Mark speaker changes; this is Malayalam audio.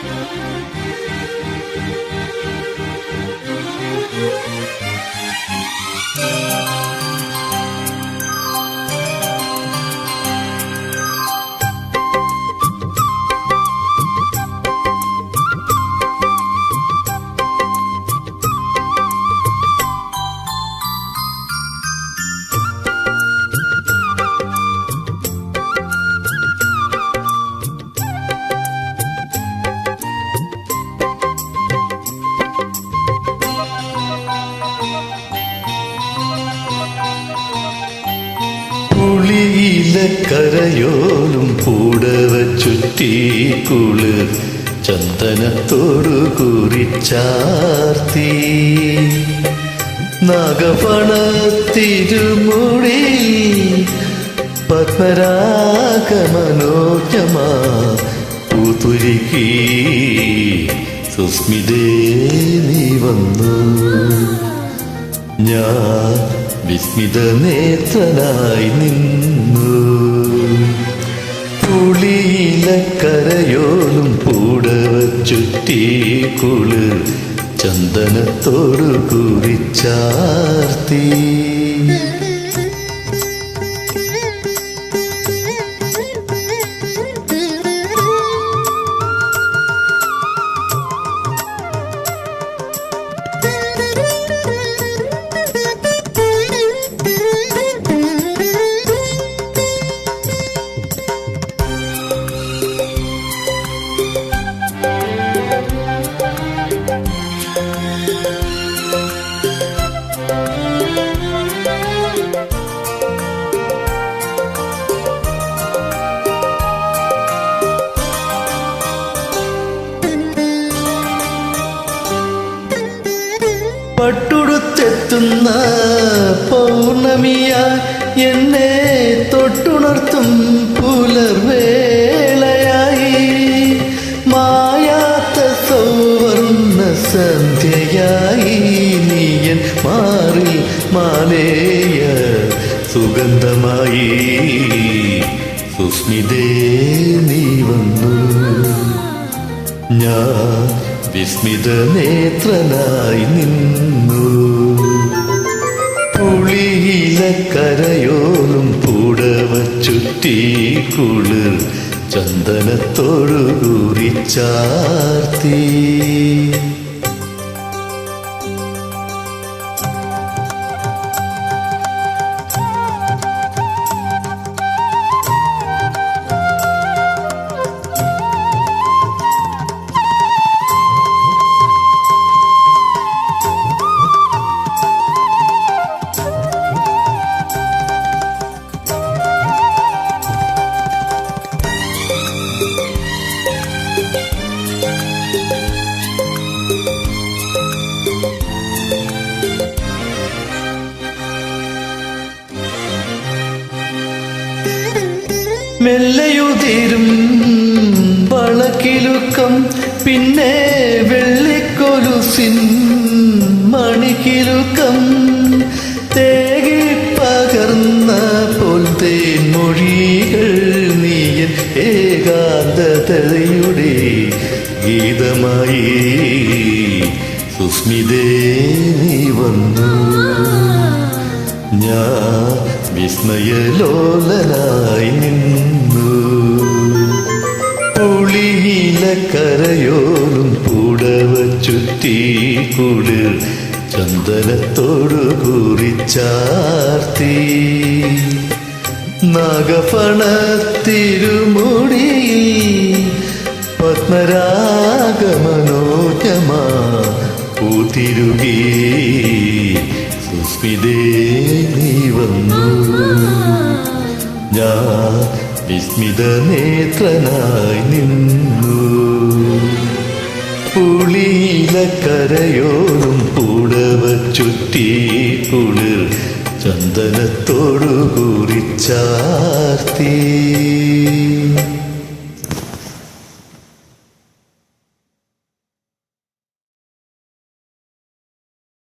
Speaker 1: Thank you. കരയോലും പൂടവ ചുറ്റി കുളിർ ചന്ദനത്തോടു കുറിച്ചാർത്തി നാഗപണ തിരുമുടി പത്മരാഗമനോജമാ പൂതുരുക്കി സുസ്മിതേ നീ വന്നു. ഞാൻ വിസ്മിത നേത്രനായി നിന്നു. പുളിയില കരയോലും പൂടവ ചുറ്റി കുളിർ ചന്ദനത്തോടു കുറിച്ചാർത്തി പട്ടുടുത്തെത്തുന്ന പൗർണമിയ എന്നെ തൊട്ടുണർത്തും പുലർവേളയായി. മായാത്ത സൗവർണ സന്ധ്യയായി നീയൻ മാറി മാലേയ സുഗന്ധമായി. സുസ്മിതേ നീ വന്നു. ഞാൻ വിസ്മിത നേത്രനായി നിന്നു. പുളിയില കരയോലും പൂടവ ചുറ്റി കുളിർ ചന്ദനത്തോടു കുറിച്ചാർത്തി മെല്ലയുതിരും വളക്കിലുക്കം. പിന്നെ വെള്ളിക്കൊലുസിൻ മണിക്കിലുക്കം. തേകി പകർന്ന പൊൽത്തേൻ മൊഴികൾ നീയൻ ഏകാന്തതയുടെ ഗീതമായി. സുസ്മിതേ നീ വന്നു. ഞാൻ വിസ്മയലോലനായി നിന്നു പുളിയില കരയോലും പൂടവ ചുറ്റി കുടിൽ ചന്ദനത്തോടു കുറിച്ചാർത്തി നാഗഫണ തിരുമുടിയിൽ പത്മരാഗമനോജമാ പൂത്തിരുകി. സുസ്മിതേ നീ വിസ്മിത നേത്രനായി നിന്നു. പുളിയില കരയോടും പൂടവ ചുറ്റി കുളിർ ചന്ദനത്തോടു കുറിച്ചാർത്തി